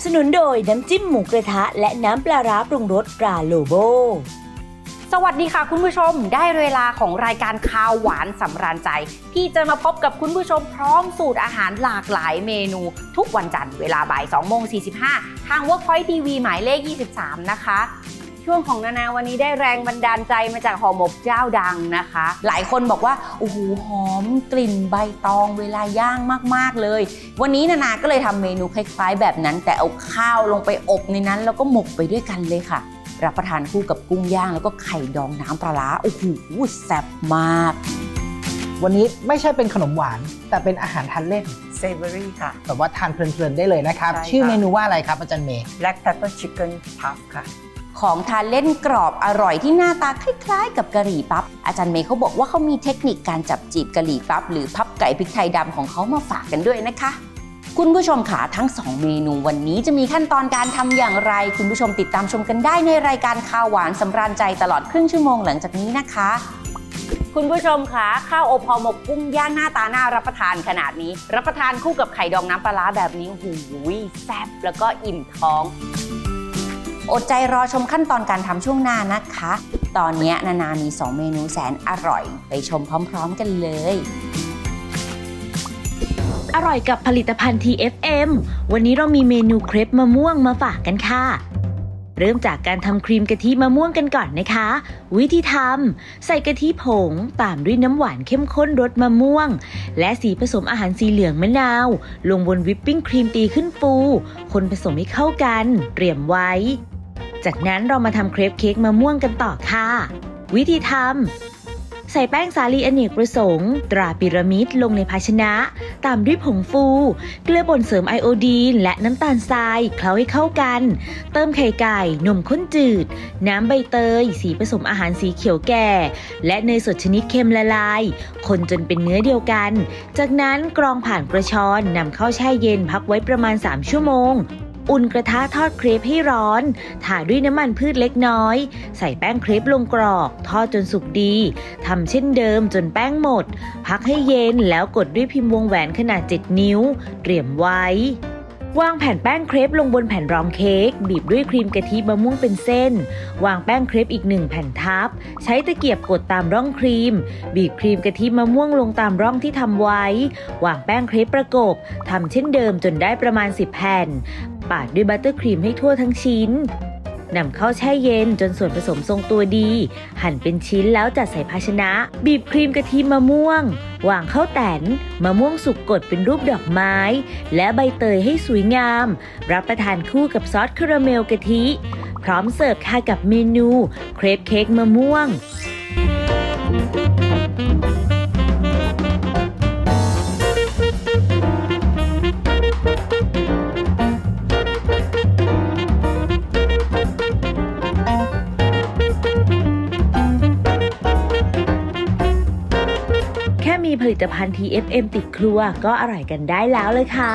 สนับสนุนโดยน้ำจิ้มหมูกระทะ และน้ำปลาร้าปรุงรสปลาโลโบ สวัสดีค่ะคุณผู้ชม ได้เวลาของรายการข่าวหวานสำราญใจ ที่จะมาพบกับคุณผู้ชมพร้อมสูตรอาหารหลากหลายเมนู ทุกวันจันทร์เวลาบ่าย2โมง45 ทาง Workpoint TV หมายเลข 23 นะคะ ช่วงของนานาวันนี้ได้แรงบันดาลใจมาจากห่อหมกเจ้าดังนะคะ หลายคนบอกว่าโอ้โหหอมกลิ่นใบตองเวลาย่างมากๆเลย วันนี้นานาก็เลยทำเมนูคล้ายๆ แบบนั้น แต่เอาข้าวลงไปอบในนั้น แล้วก็หมกไปด้วยกันเลยค่ะ รับประทานคู่กับกุ้งย่างแล้วก็ไข่ดองน้ำปลาร้าโอ้โหแซ่บมากวันนี้ไม่ใช่เป็นขนมหวาน แต่เป็นอาหารทานเล่นเซเวอรี่ค่ะแบบว่าทานเพลินๆได้เลยนะครับใช่ค่ะชื่อเมนูว่าอะไรครับอาจารย์เมย์ Black Pepper Chicken Puff ค่ะ ของทานเล่นกรอบอร่อยที่หน้าตาคล้าย ๆ กับกะหรี่ปั๊บ อาจารย์เมย์เขาบอกว่าเขามีเทคนิคการจับจีบกะหรี่ปั๊บ หรือพับไก่พริกไทยดำของเขามาฝากกันด้วยนะคะ คุณผู้ชมขาทั้ง 2 เมนูวันนี้จะมีขั้นตอนการทำอย่างไร คุณผู้ชมติดตามชมกันได้ในรายการข้าวหวานสำราญใจตลอดครึ่งชั่วโมงหลังจากนี้นะคะคุณผู้ชมคะข้าวอบห่อหมกกุ้งย่างหน้าตาน่ารับประทานขนาดนี้ รับประทานคู่กับไข่ดองน้ำปลาร้าแบบนี้หูยแซ่บแล้วก็อิ่มท้อง อดใจรอชมขั้นตอนการทำช่วงหน้านะคะ ตอนนี้นานามี 2 เมนูแสนอร่อย ไปชมพร้อม ๆ กันเลย อร่อยกับผลิตภัณฑ์ TFM วันนี้เรามีเมนูเครปมะม่วงมาฝากกันค่ะเริ่มจากการทำครีมกะทิมะม่วงกันก่อนนะคะ วิธีทำใส่กะทิผง ตามด้วยน้ำหวานเข้มข้นรสมะม่วง และสีผสมอาหารสีเหลืองมะนาว ลงบนวิปปิ้งครีมตีขึ้นฟู คนผสมให้เข้ากัน เตรียมไว้ จากนั้นเรามาทำเครปเค้กมะม่วงกันต่อค่ะ วิธีทำ ใส่แป้งสาลีอเนกประสงค์ ตราพีระมิดลงในภาชนะ ตามด้วยผงฟู เกลือป่นเสริมไอโอดีน และน้ำตาลทรายเคล้าให้เข้ากัน เติมไข่ไก่ นมข้นจืด น้ำใบเตย สีผสมอาหารสีเขียวแก่ และเนยสดชนิดเค็มละลาย คนจนเป็นเนื้อเดียวกัน จากนั้นกรองผ่านกระชอนนำเข้าแช่เย็นพักไว้ประมาณ 3 ชั่วโมง อุ่นกระทะทอดเครปให้ร้อนถาด้วยน้ำมันพืชเล็กน้อย ใส่แป้งเครปลงกรอก ทอดจนสุกดี ทำเช่นเดิมจนแป้งหมด พักให้เย็นแล้วกดด้วยพิมพ์วงแหวนขนาด 7 นิ้ว เตรียมไว้ วางแผ่นแป้งเครปลงบนแผ่นรองเค้ก บีบด้วยครีมกะทิมะม่วงเป็นเส้น วางแป้งเครปอีกหนึ่งแผ่นทับ ใช้ตะเกียบกดตามร่องครีม บีบครีมกะทิมะม่วงลงตามร่องที่ทำไว้ วางแป้งเครปประกบทำเช่นเดิมจนได้ประมาณ 10 แผ่น ปาดด้วยบัตเตอร์ครีมให้ทั่วทั้งชิ้นนำเข้าแช่เย็นจนส่วนผสมทรงตัวดี หั่นเป็นชิ้นแล้วจัดใส่ภาชนะ บีบครีมกะทิมะม่วง วางข้าวแตนมะม่วงสุกกดเป็นรูปดอกไม้ และใบเตยให้สวยงาม รับประทานคู่กับซอสคาราเมลกะทิ พร้อมเสิร์ฟค่ะกับเมนู เครปเค้กมะม่วงแค่ มีผลิตภัณฑ์ TFM ติดครัวก็อร่อยกันได้แล้วเลยค่ะ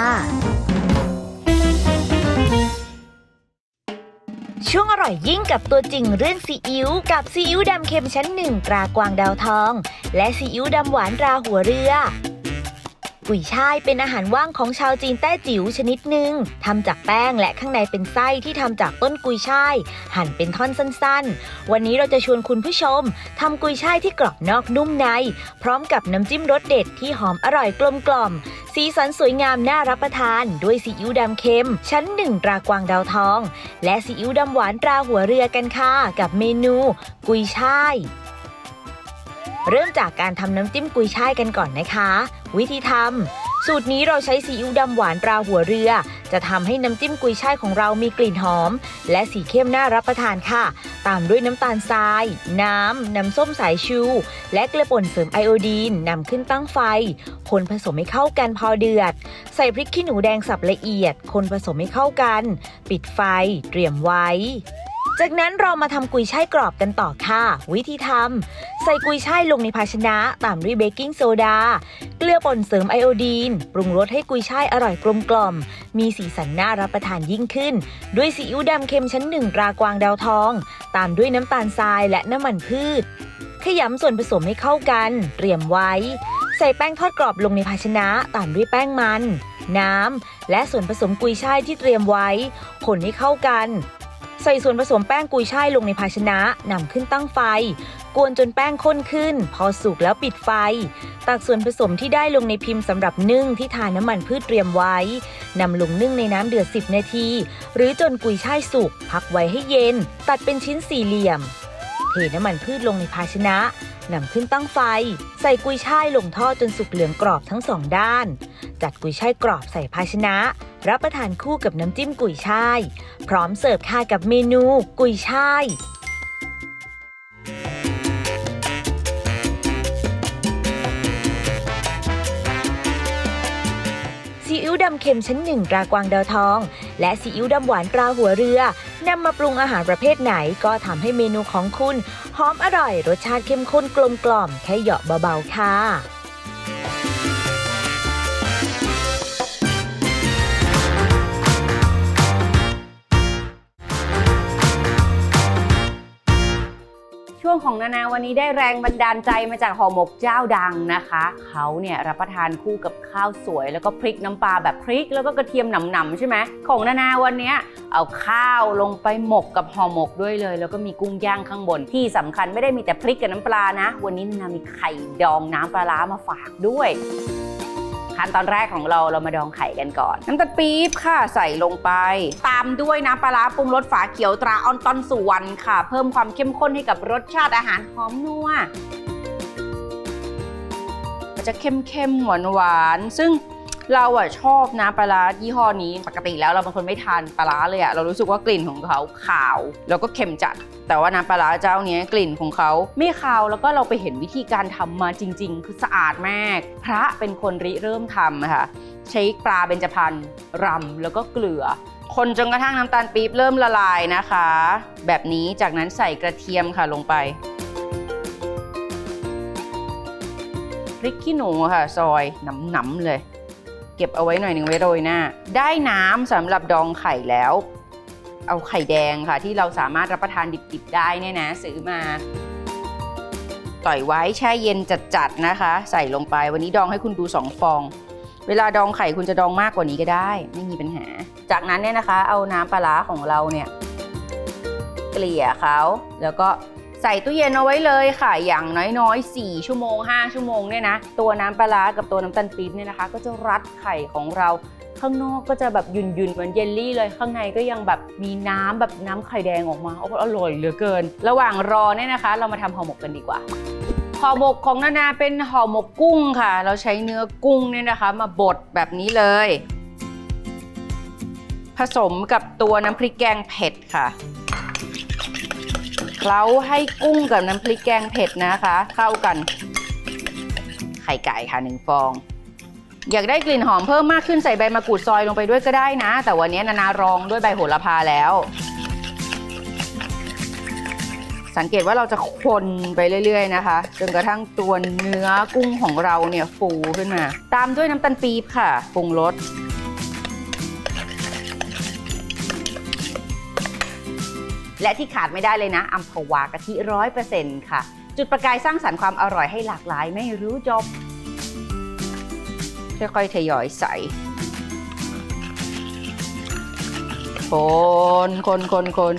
ช่วงอร่อยยิ่งกับตัวจริงเรื่องซีอิ๊วกับซีอิ๊วดำเค็มชั้นหนึ่งตรากวางดาวทอง และซีอิ๊วดำหวานตราหัวเรือ กุยช่ายเป็นอาหารว่างของชาวจีนแต้จิ๋วชนิดหนึ่งทำจากแป้งและข้างในเป็นไส้ที่ทำจากต้นกุยช่าย หั่นเป็นท่อนสั้นๆ วันนี้เราจะชวนคุณผู้ชมทำกุยช่ายที่กรอบนอกนุ่มใน พร้อมกับน้ำจิ้มรสเด็ดที่หอมอร่อยกลมกล่อม สีสันสวยงามน่ารับประทาน ด้วยซีอิ๊วดำเค็ม ชั้นหนึ่งตรากวางดาวทอง และซีอิ๊วดำหวานตราหัวเรือกันค่ะกับเมนู กุยช่าย เริ่มจากการทำน้ำจิ้มกุยช่ายกันก่อนนะคะ วิธีทำสูตรนี้เราใช้ซีอิ๊วดำหวานตราหัวเรือ จะทำให้น้ำจิ้มกุยช่ายของเรามีกลิ่นหอม และสีเข้มน่ารับประทานค่ะ ตามด้วยน้ำตาลทราย น้ำ น้ำส้มสายชู และเกลือป่นเสริมไอโอดีนนำขึ้นตั้งไฟ คนผสมให้เข้ากันพอเดือด ใส่พริกขี้หนูแดงสับละเอียด คนผสมให้เข้ากัน ปิดไฟ เตรียมไว้ จากนั้นเรามาทำกุยช่ายกรอบกันต่อค่ะ วิธีทำใส่กุยช่ายลงในภาชนะตามด้วยเบกกิ้งโซดา เกลือป่นเสริมไอโอดีน ปรุงรสให้กุยช่ายอร่อยกลมกล่อม มีสีสันน่ารับประทานยิ่งขึ้น ด้วยซีอิ๊วดำเค็มชั้นหนึ่งรากวางดาวทอง ตามด้วยน้ำตาลทรายและน้ำมันพืช ขยำส่วนผสมให้เข้ากัน เตรียมไว้ ใส่แป้งทอดกรอบลงในภาชนะตามด้วยแป้งมัน น้ำและส่วนผสมกุยช่ายที่เตรียมไว้ คนให้เข้ากัน ใส่ส่วนผสมแป้งกุยช่ายลงในภาชนะนำขึ้นตั้งไฟ กวนจนแป้งข้นขึ้น พอสุกแล้วปิดไฟ ตักส่วนผสมที่ได้ลงในพิมพ์สำหรับนึ่งที่ทาน้ำมันพืชเตรียมไว้นำลงนึ่งในน้ำเดือด 10 นาที หรือจนกุยช่ายสุกพักไว้ให้เย็น ตัดเป็นชิ้นสี่เหลี่ยม เทน้ำมันพืชลงในภาชนะ นำขึ้นตั้งไฟ ใส่กุยช่ายลงทอดจนสุกเหลืองกรอบทั้งสองด้าน จัดกุยช่ายกรอบใส่ภาชนะ รับประทานคู่กับน้ำจิ้มกุยช่าย พร้อมเสิร์ฟค่ะกับเมนูกุยช่ายซีอิ๊วดำเค็มชั้นหนึ่งรากวางดาวทอง และซีอิ๊วดำหวานตราหัวเรือนำมาปรุงอาหารประเภทไหนก็ทำให้เมนูของคุณ หอมอร่อยรสชาติเข้มข้นกลมกล่อมแค่เหยาะเบาๆค่ะ ช่วงของนานาวันนี้ได้แรงบันดาลใจมาจากห่อหมกเจ้าดังนะคะ เขาเนี่ยรับประทานคู่กับข้าวสวย แล้วก็พริกน้ำปลาแบบพริก แล้วก็กระเทียมหนำๆใช่ไหมของนานาวันนี้เอาข้าวลงไปหมกกับห่อหมกด้วยเลย แล้วก็มีกุ้งย่างข้างบนที่สำคัญไม่ได้มีแต่พริกกับน้ำปลานะ วันนี้นานามีไข่ดองน้ำปลาร้ามาฝากด้วย ขั้นตอนแรกของเราเรามาดองไข่กันก่อนน้ำตาลปี๊บค่ะใส่ลงไป ตามด้วยน้ำปลาปรุงรสฝาเขียวตราออนตอนสุวรรณค่ะ เพิ่มความเข้มข้นให้กับรสชาติอาหารหอมนัวมันจะเข้มๆหวานๆซึ่ง เราอะชอบน้ำปลาร้ายี่ห้อนี้ปกติแล้วเราเป็นคนไม่ทานปลาร้าเลยอะเรารู้สึกว่ากลิ่นของเขาขาว แล้วก็เค็มจัด แต่ว่าน้ำปลาร้าเจ้าเนี้ยกลิ่นของเขาไม่คาวแล้วก็เราไปเห็นวิธีการทำมาจริง ๆ คือสะอาดมาก พระเป็นคนริเริ่มทำอะค่ะใช้ปลาเบญจพรรณรำแล้วก็เกลือ คนจนกระทั่งน้ำตาลปี๊บเริ่มละลายนะคะ แบบนี้จากนั้นใส่กระเทียมค่ะลงไปพริกขี้หนูค่ะ ซอยหนำๆเลย เก็บเอาไว้หน่อยหนึ่งไว้โรยหน้า ได้น้ำสำหรับดองไข่แล้ว เอาไข่แดงค่ะ ที่เราสามารถรับประทานดิบๆได้เนี่ยนะซื้อมา ต่อยไว้แช่เย็นจัดๆนะคะ ใส่ลงไปวันนี้ดองให้คุณดู 2 ฟอง เวลาดองไข่คุณจะดองมากกว่านี้ก็ได้ ไม่มีปัญหา จากนั้นเนี่ยนะคะ เอาน้ำปลาร้าของเราเนี่ยเกลี่ยเขาแล้วก็ ใส่ตู้เย็นเอาไว้เลยค่ะ อย่างน้อยๆ 4 ชั่วโมง 5 ชั่วโมงเนี่ยนะ ตัวน้ำปลาร้ากับตัวน้ำตาลปี๊บเนี่ยนะคะ ก็จะรัดไข่ของเรา ข้างนอกก็จะแบบยุ่นๆเหมือนเยลลี่เลย ข้างในก็ยังแบบมีน้ำแบบน้ำไข่แดงออกมาโอ้โหอร่อยเหลือเกิน ระหว่างรอเนี่ยนะคะ เรามาทำห่อหมกกันดีกว่าห่อหมกของนานาเป็นห่อหมกกุ้งค่ะ เราใช้เนื้อกุ้งเนี่ยนะคะ มาบดแบบนี้เลย ผสมกับตัวน้ำพริกแกงเผ็ดค่ะ เคล้าให้กุ้งกับน้ำพริกแกงเผ็ดนะคะ เข้ากัน ไข่ไก่ค่ะหนึ่งฟอง อยากได้กลิ่นหอมเพิ่มมากขึ้นใส่ใบมะกรูดซอยลงไปด้วยก็ได้นะ แต่วันนี้นานารองด้วยใบโหระพาแล้ว สังเกตว่าเราจะคนไปเรื่อยๆนะคะจนกระทั่งตัวเนื้อกุ้งของเราเนี่ยฟูขึ้นมา ตามด้วยน้ำตาลปี๊บค่ะปรุงรส และที่ขาดไม่ได้เลยนะอัมพวากะทิร้อยเปอร์เซ็นต์ค่ะ จุดประกายสร้างสรรค์ความอร่อยให้หลากหลายไม่รู้จบ ค่อยๆทยอยใส่คนคนคนคน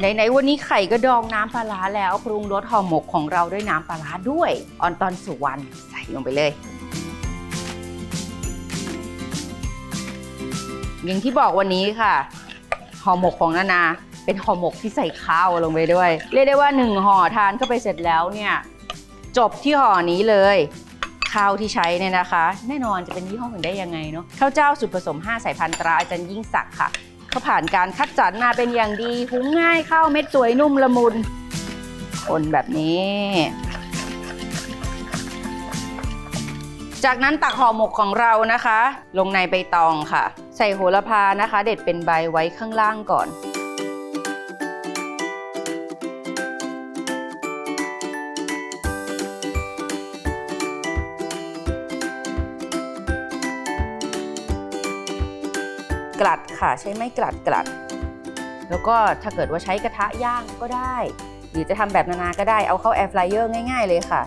ไหนๆวันนี้ไข่ก็ดองน้ำปลาร้าแล้วปรุงรสห่อหมกของเราด้วยน้ำปลาร้าด้วยออนตอนสุวรรณใส่ลงไปเลย อย่างที่บอกวันนี้ค่ะห่อหมกของนานาเป็นห่อหมกที่ใส่ข้าวลงไปด้วย เรียกได้ว่าหนึ่งห่อทานเข้าไปเสร็จแล้วเนี่ยจบที่ห่อนี้เลยข้าวที่ใช้เนี่ยนะคะ แน่นอนจะเป็นยี่ห้ออื่นได้ยังไงเนาะข้าวเจ้าสูตรผสม 5 สายพันธุ์ตราอาจารย์ยิ่งศักดิ์ค่ะ เขาผ่านการคัดสรรมาเป็นอย่างดี หุงง่ายข้าวเม็ดสวยนุ่มละมุนคนแบบนี้ จากนั้นตักห่อหมกของเรานะคะ ลงในใบตองค่ะ ใส่โหระพานะคะ เด็ดเป็นใบไว้ข้างล่างก่อน กลัดค่ะ ใช้ไม้กลัดกลัด แล้วก็ถ้าเกิดว่าใช้กระทะย่างก็ได้ หรือจะทำแบบนานาก็ได้เอาเข้าแอร์ฟรายเออร์ง่าย ๆ เลยค่ะ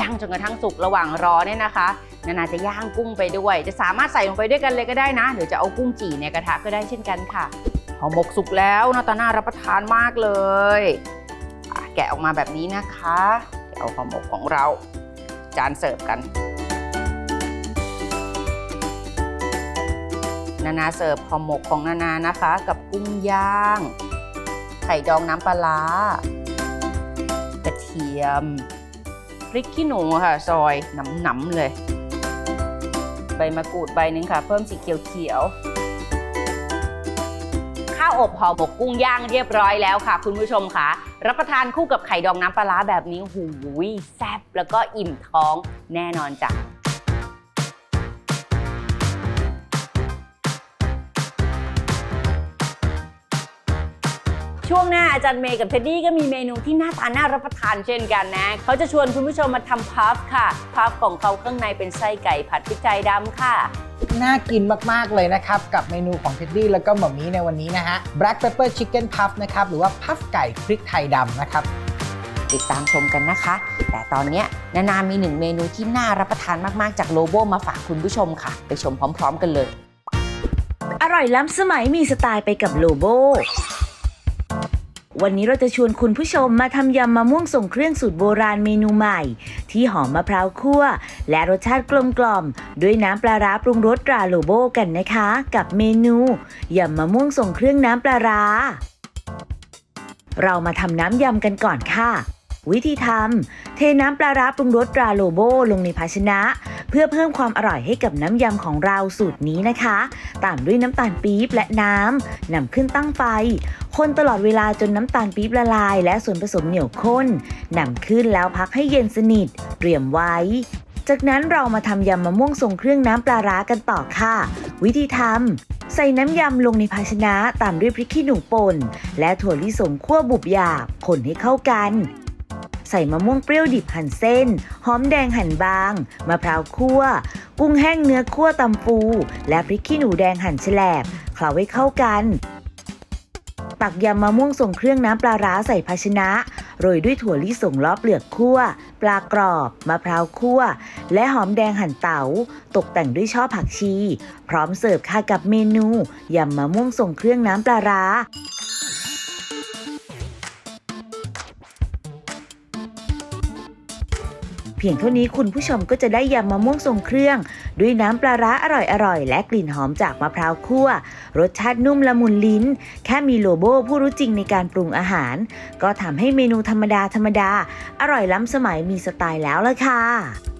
ย่างจนกระทั่งสุกระหว่างรอเนี่ยนะคะ นานาจะย่างกุ้งไปด้วย จะสามารถใส่ลงไปด้วยกันเลยก็ได้นะ หรือจะเอากุ้งจี่ในกระทะก็ได้เช่นกันค่ะห่อหมกสุกแล้วหน้าตาน่ารับประทานมากเลยแกะออกมาแบบนี้นะคะเดี๋ยวเอาห่อหมกของเรา จานเสิร์ฟกัน นานาเสิร์ฟห่อหมกของนานานะคะ กับกุ้งย่าง ไข่ดองน้ำปลาร้ากระเทียมพริกขี้หนูค่ะซอยหนำๆเลย ใบมะกรูดใบหนึ่งค่ะ เพิ่มสีเขียวๆข้าวอบห่อหมกกุ้งย่างเรียบร้อยแล้วค่ะ คุณผู้ชมค่ะ รับประทานคู่กับไข่ดองน้ำปลาแบบนี้หูยแซ่บแล้วก็อิ่มท้องแน่นอนจ้ะ ช่วงหน้าอาจารย์เมย์กับเท็ดดี้ก็มีเมนูที่หน้าตาน่ารับประทานเช่นกันนะ เขาจะชวนคุณผู้ชมมาทำพัฟค่ะ พัฟของเขาข้างในเป็นไส้ไก่ผัดพริกไทยดำค่ะ น่ากินมาก ๆ เลยนะครับ กับเมนูของเท็ดดี้แล้วก็หม่อมมี่ในวันนี้นะฮะ Black Pepper Chicken Puff นะครับ หรือว่าพัฟไก่พริกไทยดำนะครับ ติดตามชมกันนะคะ แต่ตอนเนี้ยนานามีหนึ่งเมนูที่น่ารับประทานมากๆ จากโลโบมาฝากคุณผู้ชมค่ะ ไปชมพร้อม ๆ กันเลย อร่อยล้ำสมัยมีสไตล์ไปกับโลโบ วันนี้เราจะชวนคุณผู้ชมมาทำยำมะม่วงส่งเครื่องสูตรโบราณเมนูใหม่ ที่หอมมะพร้าวคั่ว และรสชาติกลมกล่อม ด้วยน้ำปลาร้าปรุงรสตราโลโบกันนะคะ กับเมนูยำมะม่วงส่งเครื่องน้ำปลาร้า เรามาทำน้ำยำกันก่อนค่ะ วิธีทำ เทน้ำปลาร้าปรุงรสตราโลโบลงในภาชนะ เพื่อเพิ่มความอร่อยให้กับน้ำยำของเราสูตรนี้นะคะ ตามด้วยน้ำตาลปี๊บและน้ำนำขึ้นตั้งไฟ คนตลอดเวลาจนน้ำตาลปี๊บละลาย และส่วนผสมเหนียวข้นนำขึ้นแล้วพักให้เย็นสนิท เตรียมไว้ จากนั้นเรามาทำยำมะม่วงทรงเครื่องน้ำปลาร้ากันต่อค่ะ วิธีทำใส่น้ำยำลงในภาชนะตามด้วยพริกขี้หนูป่นและถั่วลิสงคั่วบุบหยาบคนให้เข้ากัน ใส่มะม่วงเปรี้ยวดิบหั่นเส้น หอมแดงหั่นบาง มะพร้าวคั่ว กุ้งแห้งเนื้อคั่วตำปู และพริกขี้หนูแดงหั่นแฉลบเคล้าให้เข้ากัน ตักยำมะม่วงส่งเครื่องน้ำปลาร้าใส่ภาชนะ โรยด้วยถั่วลิสงล้อเปลือกคั่ว ปลากรอบ มะพร้าวคั่ว และหอมแดงหั่นเตา๋า ตกแต่งด้วยช่อผักชี พร้อมเสิร์ฟค่ะกับเมนูยำมะม่วงส่งเครื่องน้ำปลาร้า พียงเท่านี้คุณผู้ชมก็จะได้ยำมะม่วงทรงเครื่อง ด้วยน้ำปลาร้าอร่อยๆ และกลิ่นหอมจากมะพร้าวคั่ว รสชาตินุ่มละมุนลิ้น แค่มีโลโบผู้รู้จริงในการปรุงอาหาร ก็ทำให้เมนูธรรมดาธรรมดา อร่อยล้ำสมัยมีสไตล์แล้วล่ะค่ะ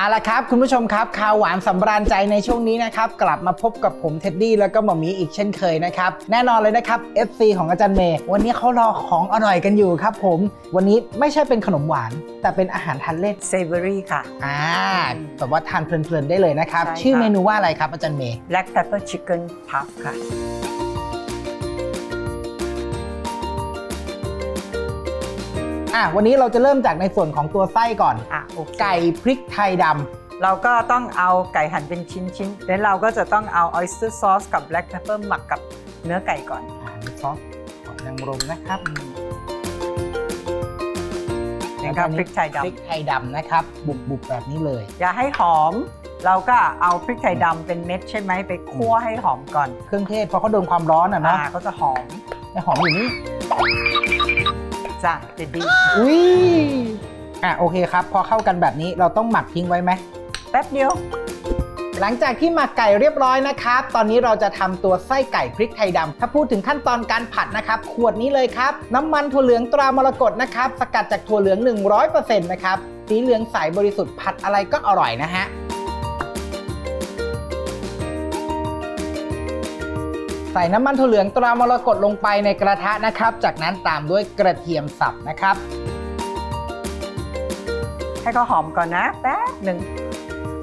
เอาละครับ คุณผู้ชมครับข่าวหวานสำราญใจในช่วงนี้นะครับ กลับมาพบกับผมเท็ดดี้แล้วก็หมอหมีอีกเช่นเคยนะครับ แน่นอนเลยนะครับ FC ของอาจารย์เมย์วันนี้เขารอของอร่อยกันอยู่ครับผม วันนี้ไม่ใช่เป็นขนมหวาน แต่เป็นอาหารทานเล่นเซเวอรี่ค่ะ อ่าแบบว่าทานเพลินๆได้เลยนะครับ ใช่ค่ะชื่อเมนูว่าอะไรครับอาจารย์เมย์ Black Pepper Chicken Puff ค่ะ อะวันนี้เราจะเริ่มจากในส่วนของตัวไส้ก่อน อะโอเคไก่พริกไทยดำเราก็ต้องเอาไก่หั่นเป็นชิ้นๆแล้วเราก็จะต้องเอา oyster sauce กับ black pepper หมักกับเนื้อไก่ก่อน อ่ามีซอสหอยนางรมนะครับนี่ครับพริกไทยพริกดำไทยดำนะครับบุบๆแบบนี้เลย อย่าให้หอม เราก็เอาพริกไทยดำเป็นเม็ดใช่ไหมไปคั่วให้หอมก่อนเครื่องเทศเพราะเขาโดนความร้อนอะอ่าเนาะก็จะหอมแต่หอมอยู่นี่ จ้ะจะดีอุ้ยอะโอเคครับ พอเข้ากันแบบนี้เราต้องหมักทิ้งไว้ไหม แป๊บเดียว หลังจากที่หมักไก่เรียบร้อยนะครับ ตอนนี้เราจะทำตัวไส้ไก่พริกไทยดำถ้าพูดถึงขั้นตอนการผัดนะครับ ขวดนี้เลยครับ น้ำมันถั่วเหลืองตรามรกตนะครับ สกัดจากถั่วเหลือง 100%นะครับ สีเหลืองใสบริสุทธิ์ผัดอะไรก็อร่อยนะฮะ ใส่น้ำมันถั่วเหลืองตรามรกตลงไปในกระทะนะครับ จากนั้นตามด้วยกระเทียมสับนะครับ ให้เขาหอมก่อนนะแป๊บหนึ่ง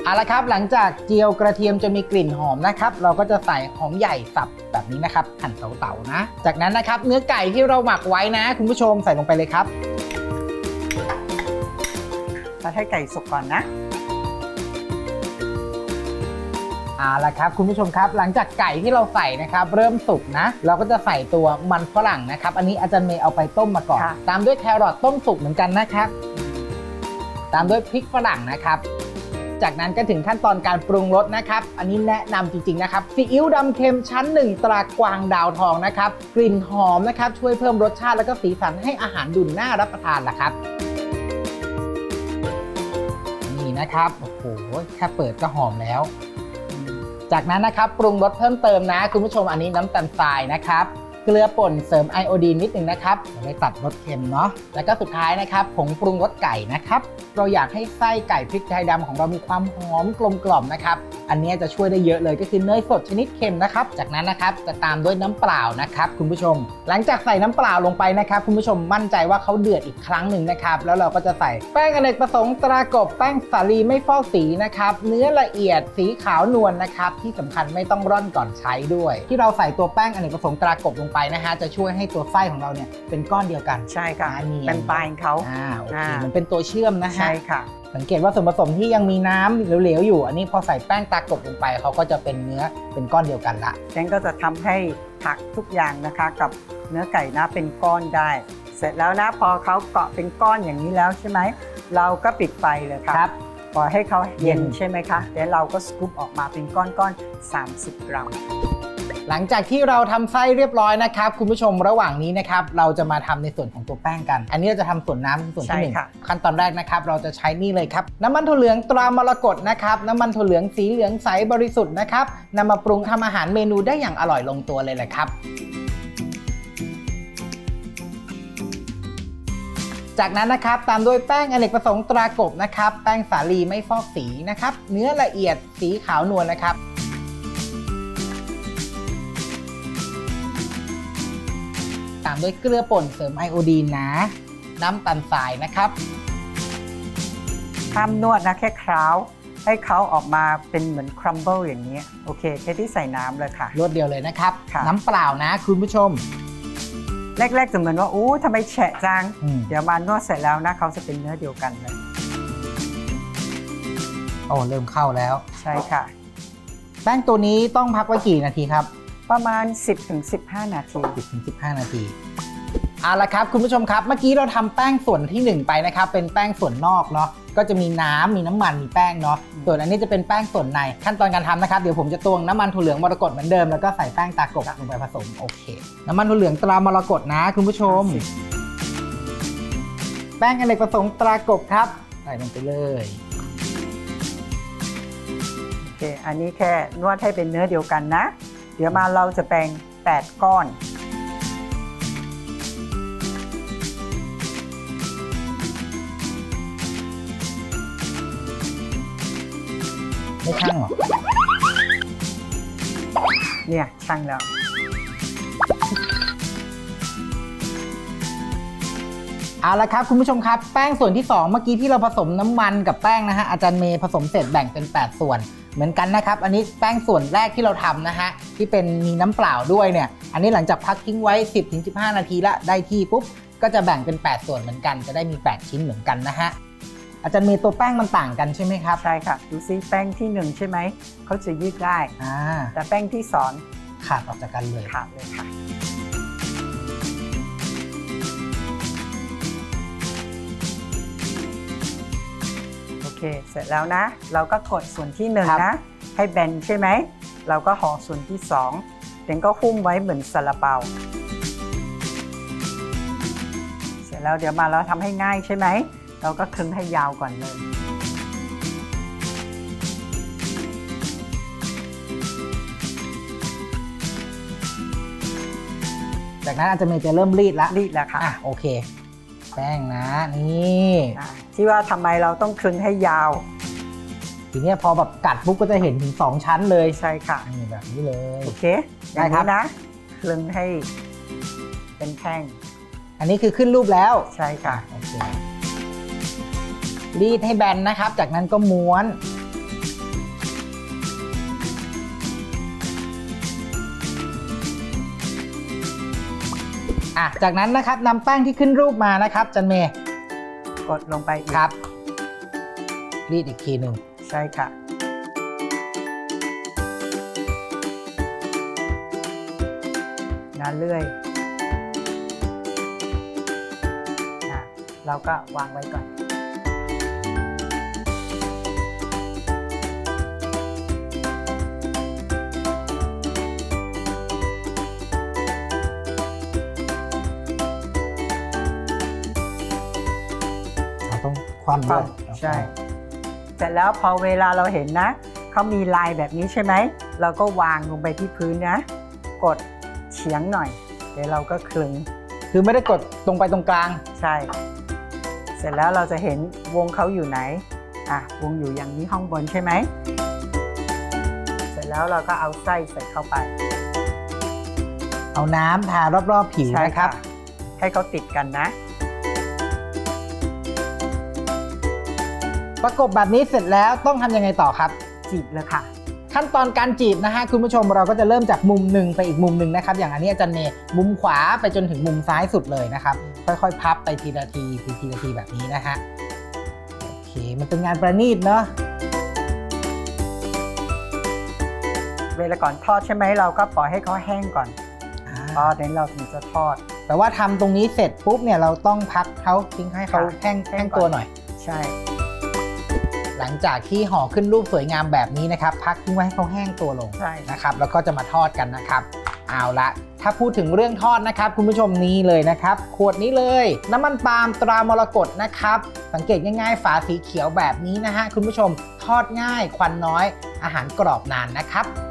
เอาละครับหลังจากเจียวกระเทียมจะมีกลิ่นหอมนะครับ เราก็จะใส่หอมใหญ่สับแบบนี้นะครับหั่นเต๋าๆนะ จากนั้นนะครับเนื้อไก่ที่เราหมักไว้นะ คุณผู้ชมใส่ลงไปเลยครับเราให้ไก่สุกก่อนนะ เอาละครับคุณผู้ชมครับหลังจากไก่ที่เราใส่นะครับเริ่มสุกนะ เราก็จะใส่ตัวมันฝรั่งนะครับ อันนี้อาจารย์เมย์เอาไปต้มมาก่อน ค่ะ ตามด้วยแครอทต้มสุกเหมือนกันนะครับ ตามด้วยพริกฝรั่งนะครับ จากนั้นก็ถึงขั้นตอนการปรุงรสนะครับ อันนี้แนะนำจริงๆนะครับซีอิ๊วดำเค็มชั้นหนึ่งตรากวางดาวทองนะครับ กลิ่นหอมนะครับ ช่วยเพิ่มรสชาติแล้วก็สีสันให้อาหารดูน่ารับประทานล่ะครับ นี่นะครับ โอ้โหแค่เปิดก็หอมแล้ว จากนั้นนะครับปรุงรสเพิ่มเติมนะ คุณผู้ชมอันนี้น้ำตาลทรายนะครับ เกลือป่นเสริมไอโอดีนนิดนึงนะครับจะได้ตัดรสเค็มเนาะแล้วก็สุดท้ายนะครับผงปรุงรสไก่นะครับ เราอยากให้ไส้ไก่พริกไทยดำของเรามีความหอมกลมกล่อมนะครับ อันนี้จะช่วยได้เยอะเลยก็คือเนยสดชนิดเค็มนะครับ จากนั้นนะครับจะตามด้วยน้ำเปล่านะครับคุณผู้ชม หลังจากใส่น้ำเปล่าลงไปนะครับ คุณผู้ชมมั่นใจว่าเขาเดือดอีกครั้งหนึ่งนะครับแล้วเราก็จะใส่แป้งอเนกประสงค์ตรากบแป้งสาลีไม่ฟอกสีนะครับเนื้อละเอียดสีขาวนวลนะครับที่สำคัญไม่ต้องร่อนก่อนใช้ด้วย ที่เราใส่ตัวแป้งอเนกประสงค์ตรากบลงไปนะฮะจะช่วยให้ตัวไส้ของเราเนี่ยเป็นก้อนเดียวกันใช่ค่ะอ่าเนียนเป็นปลายของเขา อ่าโอเคอ่า มันเป็นตัวเชื่อมนะฮะใช่ค่ะ สังเกตว่าส่วนผสมที่ยังมีน้ำเหลวๆอยู่ อันนี้พอใส่แป้งตากบลงไปเขาก็จะเป็นเนื้อเป็นก้อนเดียวกันละ ฉันก็จะทำให้ผักทุกอย่างนะคะ กับเนื้อไก่นะเป็นก้อนได้ เสร็จแล้วนะพอเขาเกาะเป็นก้อนอย่างนี้แล้วใช่ไหมเราก็ปิดไฟเลยค่ะครับปล่อยให้เขาเย็นเย็น ใช่ไหมคะแล้วเราก็สกู๊ปออกมาเป็นก้อนๆ30 กรัม หลังจากที่เราทำไส้เรียบร้อยนะครับคุณผู้ชมระหว่างนี้นะครับเราจะมาทำในส่วนของตัวแป้งกัน อันนี้เราจะทำส่วนน้ำเป็นส่วนที่หนึ่งใช่ค่ะขั้นตอนแรกนะครับเราจะใช้นี่เลยครับน้ำมันถั่วเหลืองตรามรกตนะครับน้ำมันถั่วเหลืองสีเหลืองใสบริสุทธิ์นะครับนำมาปรุงทำอาหารเมนูได้อย่างอร่อยลงตัวเลยแหละครับจากนั้นนะครับตามด้วยแป้งอเนกประสงค์ตรากบนะครับ แป้งสาลีไม่ฟอกสีนะครับ เนื้อละเอียดสีขาวนวลนะครับ ตามด้วยเกลือป่นเสริมไอโอดีนนะ น้ำตาลทรายนะครับห้ามนวดนะแค่คราวให้เขาออกมาเป็นเหมือนครัมเบิลอย่างนี้โอเคแค่ที่ใส่น้ำเลยค่ะ รวดเดียวเลยนะครับ ค่ะ น้ำเปล่านะคุณผู้ชม แรกๆจะเหมือนว่าอู้ทำไมแฉะจัง อืม เดี๋ยวมานวดเสร็จแล้วนะเขาจะเป็นเนื้อเดียวกันเลยโอ้เริ่มเข้าแล้ว ใช่ค่ะ แป้งตัวนี้ต้องพักไว้กี่นาทีครับ ประมาณ 10-15 นาที 10-15 นาทีเอาละครับคุณผู้ชมครับ เมื่อกี้เราทำแป้งส่วนที่1ไปนะครับ เป็นแป้งส่วนนอกเนาะก็จะมีน้ำมีน้ำมันมีแป้งเนาะส่วนอันนี้จะเป็นแป้งส่วนในขั้นตอนการทำนะครับเดี๋ยวผมจะตวงน้ำมันถั่วเหลืองมรกตเหมือนเดิมแล้วก็ใส่แป้งตากบลงไปผสมโอเค น้ำมันถั่วเหลืองตรามรกตนะคุณผู้ชม แป้งอเนกประสงค์ตรากบครับใส่ลงไปเลย โอเค อันนี้แค่นวดให้เป็นเนื้อเดียวกันนะ เดี๋ยวมาเราจะแปลง8 ก้อน ไม่ช่างหรอ เนี่ยช่างแล้วเอาละครับคุณผู้ชมครับแป้งส่วนที่ 2 เมื่อกี้ที่เราผสมน้ำมันกับแป้งนะฮะอาจารย์เมย์ผสมเสร็จแบ่งเป็น 8 ส่วน เหมือนกันนะครับ อันนี้แป้งส่วนแรกที่เราทำนะฮะที่เป็นมีน้ำเปล่าด้วยเนี่ย อันนี้หลังจากพักทิ้งไว้ 10-15 นาทีละได้ที่ปุ๊บก็จะแบ่งเป็น 8 ส่วนเหมือนกัน จะได้มี 8 ชิ้นเหมือนกันนะฮะอาจารย์เมย์ตัวแป้งมันต่างกันใช่ไหมครับ ใช่ค่ะ ดูซิแป้งที่1ใช่ไหมเขาจะยืดได้ อ่าแต่แป้งที่ขาดออกจากกันเลย2ขาดเลยค่ะ เค เสร็จแล้วนะ เราก็กดส่วนที่หนึ่งครับนะ ให้แบนใช่ไหม เราก็ห่อส่วนที่สองเดนก็หุ้มไว้เหมือนซาลาเปา เสร็จแล้วเดี๋ยวมาเราทำให้ง่ายใช่ไหม เราก็คลึงให้ยาวก่อนเลยจากนั้นอาจารย์เมย์จะเริ่มรีดละรีดแล้วค่ะ อะ โอเค แป้งนะ นี่อ่าที่ว่าทำไมเราต้องคลึงให้ยาว ทีเนี้ยพอแบบกัดปุ๊บก็จะเห็นถึง2ชั้นเลยใช่ค่ะ นี่แบบนี้เลย โอเคได้อย่างครับ นี้นะคลึงให้เป็นแท่งอันนี้คือขึ้นรูปแล้วใช่ค่ะ โอเครีดให้แบนนะครับ จากนั้นก็ม้วน อะจากนั้นนะครับนำแป้งที่ขึ้นรูปมานะครับจันเมย์กดลงไปอีกครับ รีดอีกทีหนึ่งใช่ค่ะนะเลื่อยอะเราก็วางไว้ก่อน ความด้วยใช่เสร็จแล้วพอเวลาเราเห็นนะเขามีลายแบบนี้ใช่ไหมเราก็วางลงไปที่พื้นนะ กดเฉียงหน่อยเดี๋ยวเราก็คลึงคือไม่ได้กดตรงไปตรงกลางใช่ เสร็จแล้วเราจะเห็นวงเขาอยู่ไหนอะวงอยู่อย่างนี้ห้องบนใช่ไหมเสร็จแล้วเราก็เอาไส้ใส่เข้าไป เอาน้ำทารอบๆผิวใช่นะครับ ให้เขาติดกันนะ ประกบแบบนี้เสร็จแล้วต้องทำยังไงต่อครับ จีบเลยค่ะ ขั้นตอนการจีบนะฮะคุณผู้ชมเราก็จะเริ่มจากมุมหนึ่งไปอีกมุมหนึ่งนะครับ อย่างอันนี้อาจารย์เมย์มุมขวาไปจนถึงมุมซ้ายสุดเลยนะครับ ค่อยๆ พับไปทีละทีทีทีละทีแบบนี้นะฮะโอเคมันเป็นงานประณีตเนาะเวลาก่อนทอดใช่ไหมเราก็ปล่อยให้เขาแห้งก่อนอ่าพอเดี๋ยวเราถึงจะทอด แต่ว่าทำตรงนี้เสร็จปุ๊บเนี่ยเราต้องพักเขาทิ้งให้เขาค่ะแห้งแห้แห้งงก่อนตัวหน่อย ใช่ หลังจากที่ห่อขึ้นรูปสวยงามแบบนี้นะครับ พักทิ้งไว้ให้เขาแห้งตัวลงใช่ นะครับ แล้วก็จะมาทอดกันนะครับ เอาละถ้าพูดถึงเรื่องทอดนะครับ คุณผู้ชมนี้เลยนะครับ ขวดนี้เลย น้ำมันปาล์มตรามรกตนะครับ สังเกตง่ายๆ ฝาสีเขียวแบบนี้นะฮะคุณผู้ชมทอดง่ายควันน้อย อาหารกรอบนานนะครับ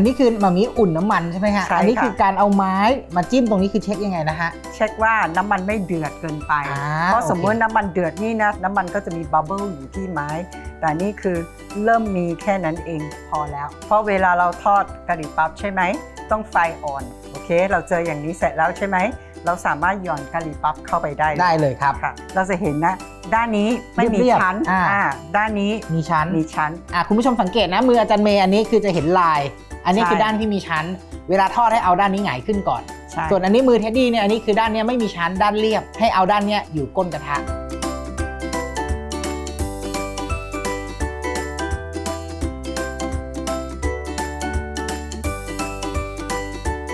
อันนี้คือมามีอุ่นน้ำมันใช่ไหมฮะใช่ค่ะ อันี้คือการเอาไม้มาจิ้มตรงนี้คือเช็คยังไงนะฮะ เช็คว่าน้ำมันไม่เดือดเกินไป อ่าเพราะสมมติโอเค น้ำมันเดือดนี่นะน้ำมันก็จะมีบับเบิลอยู่ที่ไม้ แต่นี่คือเริ่มมีแค่นั้นเองพอแล้ว เพราะเวลาเราทอดกะหรี่ปั๊บใช่ไหม ต้องไฟอ่อนโอเค เราเจออย่างนี้เสร็จแล้วใช่ไหม เราสามารถหย่อนกะหรี่ปั๊บเข้าไปได้เลยได้เลยครับ ค่ะ เราจะเห็นนะด้านนี้ไม่มีเรียบๆชั้นอ่าอ่าด้านนี้มีชั้นมีชั้น อะคุณผู้ชมสังเกตนะมืออาจารย์เมย์อันนี้คือจะเห็นลาย อันนี้ใช่คือด้านที่มีชั้น เวลาทอดให้เอาด้านนี้หงายขึ้นก่อนใช่ส่วนอันนี้มือเท็ดดี้เนี่ยอันนี้คือด้านเนี้ยไม่มีชั้นด้านเรียบ ให้เอาด้านเนี้ยอยู่ก้นกระทะ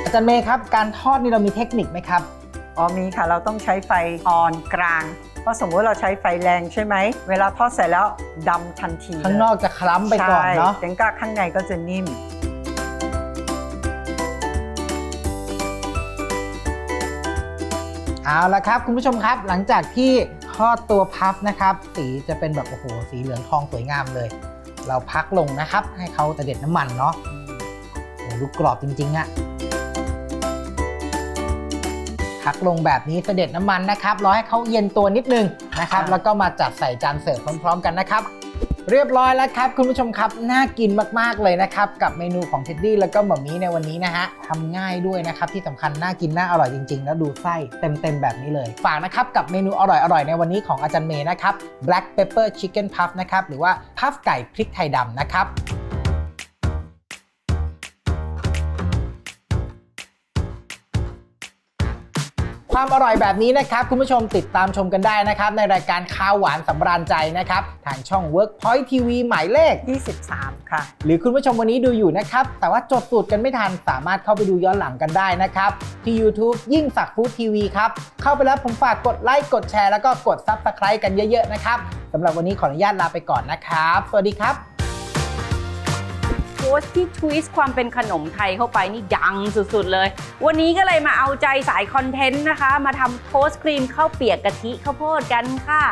อาจารย์เมย์ครับการทอดนี่เรามีเทคนิคไหมครับอ๋อมีค่ะเราต้องใช้ไฟอ่อนกลางเพราะสมมติเราใช้ไฟแรงใช่ไหม เวลาทอดเสร็จแล้วดำทันทีเลยข้างนอกจะคล้ำไปก่อนเนาะใช่แต่ก็ข้างในก็จะนิ่ม เอาละครับ คุณผู้ชมครับหลังจากที่ทอดตัวพับนะครับ สีจะเป็นแบบโอ้โหสีเหลืองทองสวยงามเลย เราพักลงนะครับ ให้เขาเสด็จน้ำมันเนาะโอ้ดูกรอบจริงๆอะพักลงแบบนี้เสด็จน้ำมันนะครับรอให้เขาเย็นตัวนิดนึงนะครับค่ะแล้วก็มาจัดใส่จานเสิร์ฟพร้อม ๆ กันนะครับ เรียบร้อยแล้วครับ คุณผู้ชมครับ น่ากินมากๆเลยนะครับ กับเมนูของเท็ดดี้แล้วก็หม่อมี่ในวันนี้นะฮะทำง่ายด้วยนะครับ ที่สำคัญน่ากินน่าอร่อยจริง ๆ แล้วดูไส้เต็มๆแบบนี้เลย ฝากนะครับกับเมนูอร่อยๆในวันนี้ของอาจารย์เมย์นะครับ black pepper chicken puff นะครับหรือว่าพัฟไก่พริกไทยดำนะครับ ความอร่อยแบบนี้นะครับ คุณผู้ชมติดตามชมกันได้นะครับ ในรายการข้าวหวานสำราญใจนะครับ ทางช่อง Workpoint TV หมายเลข 23 ค่ะ หรือคุณผู้ชมวันนี้ดูอยู่นะครับ แต่ว่าจดสูตรกันไม่ทันสามารถเข้าไปดูย้อนหลังกันได้นะครับ ที่ YouTube ยิ่งสักฟู้ดทีวีครับ เข้าไปแล้วผมฝากกดไลค์กดแชร์แล้วก็กด Subscribe กันเยอะๆนะครับสำหรับวันนี้ขออนุญาตลาไปก่อนนะครับ สวัสดีครับ โพสต์ที่ทวิสต์ความเป็นขนมไทยเข้าไปนี่ดังสุดๆเลย วันนี้ก็เลยมาเอาใจสายคอนเทนต์นะคะ มาทำโพสต์ครีมข้าวเปียกกะทิข้าวโพดกันค่ะ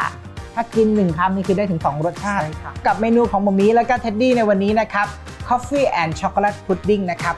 ถ้ากินหนึ่งคำนี่คือได้ถึง 2 รสชาติใช่ค่ะกับเมนูของหมอมีและก็เท็ดดี้ในวันนี้นะครับ Coffee and Chocolate Pudding นะครับ